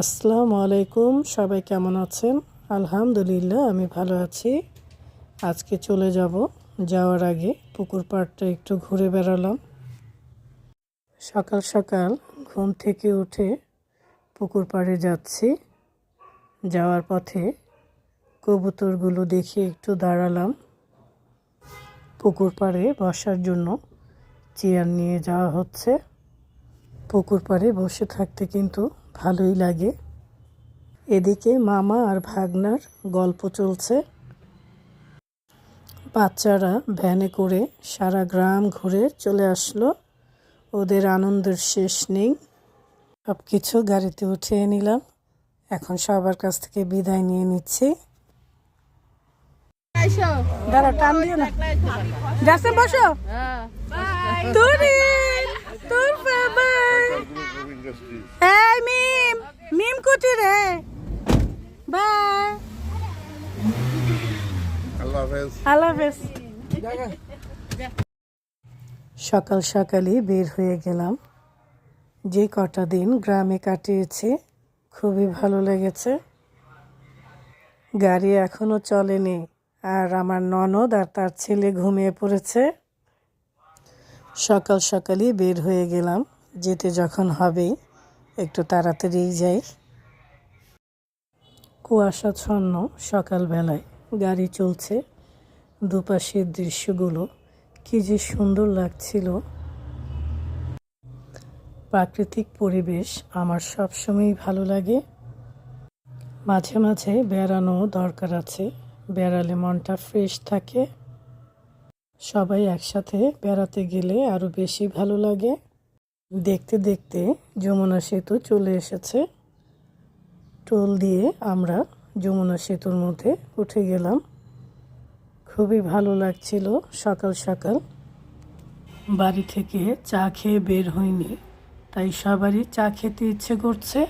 আসসালামু আলাইকুম, সবাই কেমন আছেন? আলহামদুলিল্লাহ, আমি ভালো আছি। আজকে চলে যাব। যাওয়ার আগে পুকুর পাড়টা একটু ঘুরে বেড়ালাম। সকাল সকাল ঘুম থেকে উঠে পুকুর পাড়ে যাচ্ছি। যাওয়ার পথে কবুতরগুলো দেখে একটু দাঁড়ালাম। পুকুর পাড়ে বসার জন্য চেয়ার নিয়ে যাওয়া হচ্ছে। পুকুর পাড়ে বসে থাকতে কিন্তু ভালোই লাগে। এদিকে মামা আর ভাগনার গল্প চলছে। বাচ্চারা ভ্যানে করে সারা গ্রাম ঘুরে চলে আসলো। ওদের আনন্দের শেষ নেই। সব কিছু গাড়িতে উঠিয়ে নিলাম। এখন সবার কাছ থেকে বিদায় নিয়ে নিচ্ছি। দাঁড়া টান দিও না। বসো। তোর! বাবাই এই মিম মিম কুটি রে। বাই। আল্লাহ হাফেজ। আল্লাহ হাফেজ। সকাল সকালই বের হয়ে গেলাম। যে কটা দিন গ্রামে কাটিয়েছি খুবই ভালো লেগেছে। গাড়ি এখনও চলেনি আর আমার ননদ আর তার ছেলে ঘুমিয়ে পড়েছে। সকাল সকালই বের হয়ে গেলাম। যেতে যখন হবে, একটু তাড়াতাড়ি যাই। কুয়াশাচ্ছন্ন সকালবেলায় গাড়ি চলছে। দুপাশের দৃশ্যগুলো কি যে সুন্দর লাগছিল। প্রাকৃতিক পরিবেশ আমার সবসময়ই ভালো লাগে। মাঝে মাঝে বেড়ানো দরকার আছে। বেড়ালে মনটা ফ্রেশ থাকে। সবাই একসাথে বেড়াতে গেলে আরও বেশি ভালো লাগে। দেখতে দেখতে যমুনা সেতু চলে এসেছে। টোল দিয়ে আমরা যমুনা সেতুর মধ্যে উঠে গেলাম। খুবই ভালো লাগছিল সকাল সকাল। বাড়ি থেকে চা খেয়ে বের হয়নি তাই সবারই চা খেতে ইচ্ছে করছে।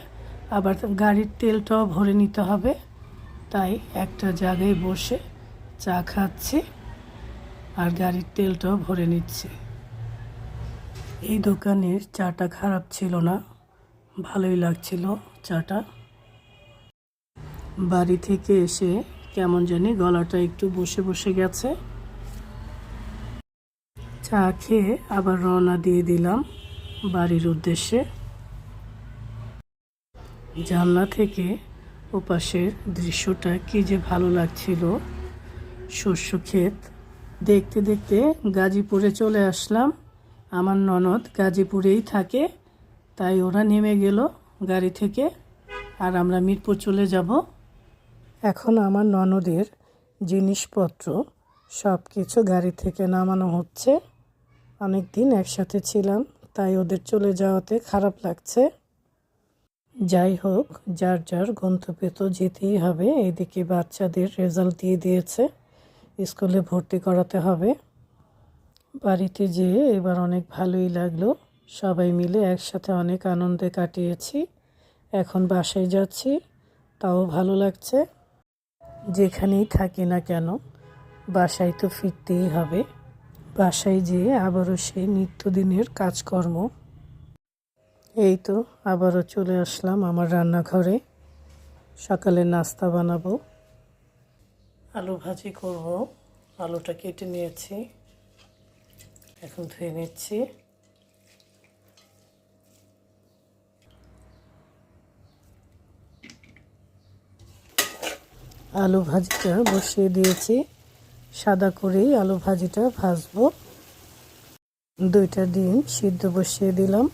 আবার গাড়ির তেলটাও ভরে নিতে হবে, তাই একটা জায়গায় বসে চা খাচ্ছি আর গাড়ির তেলটাও ভরে নিচ্ছি। এই দোকানের চাটা খারাপ ছিল না, ভালোই লাগছিল চাটা। বাড়ি থেকে এসে কেমন জানি গলাটা একটু বসে বসে গেছে। চা খেয়ে আবার রওনা দিয়ে দিলাম বাড়ির উদ্দেশ্যে। জানলা থেকে ওপাশের দৃশ্যটা কি যে ভালো লাগছিল। শস্য ক্ষেত দেখতে দেখতে গাজীপুরে চলে আসলাম। আমার ননদ গাজীপুরেই থাকে, তাই ওরা নেমে গেল গাড়ি থেকে আর আমরা মিরপুর চলে যাব। এখন আমার ননদের জিনিসপত্র সব কিছু গাড়ি থেকে নামানো হচ্ছে। অনেক দিন একসাথে ছিলাম, তাই ওদের চলে যাওয়াতে খারাপ লাগছে। যাই হোক, যার যার গন্তব্যে তো যেতেই হবে, এদিকে বাচ্চাদের রেজাল্ট দিয়ে দিয়েছে, স্কুলে ভর্তি করাতে হবে। বাড়িতে যেয়ে এবার অনেক ভালোই লাগল। সবাই মিলে একসাথে অনেক আনন্দে কাটিয়েছি। এখন বাসায় যাচ্ছি, তাও ভালো লাগছে। যেখানেই থাকি না কেন, বাসায় তো ফিরতেই হবে। বাসায় যেয়ে আবারও সেই নিত্যদিনের কাজকর্ম। এই তো, আবারও চলে আসলাম আমার রান্নাঘরে। সকালে নাস্তা বানাবো। আলু ভাজি করব। আলুটা কেটে নিয়েছি। এখন ধুয়ে নিচ্ছি। আলু ভাজিটা বসিয়ে দিয়েছি। সাদা করেই আলু ভাজিটা ভাজবো। দুইটা ডিম সিদ্ধ বসিয়ে দিলাম।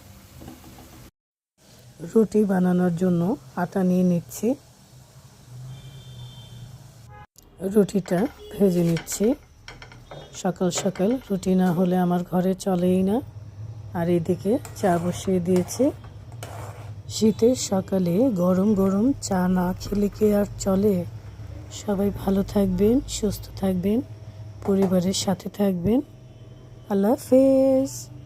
রুটি বানানোর জন্য আটা নিয়ে নিচ্ছি। রুটিটা ভেজে নিচ্ছি। সকাল সকাল রুটি না হলে আমার ঘরে চলেই না। আর এদিকে চা বসিয়ে দিয়েছে। শীতের সকালে গরম গরম চা না খেলে কি আর চলে? সবাই ভালো থাকবেন, সুস্থ থাকবেন, পরিবারের সাথে থাকবেন। আল্লাহ হাফেজ।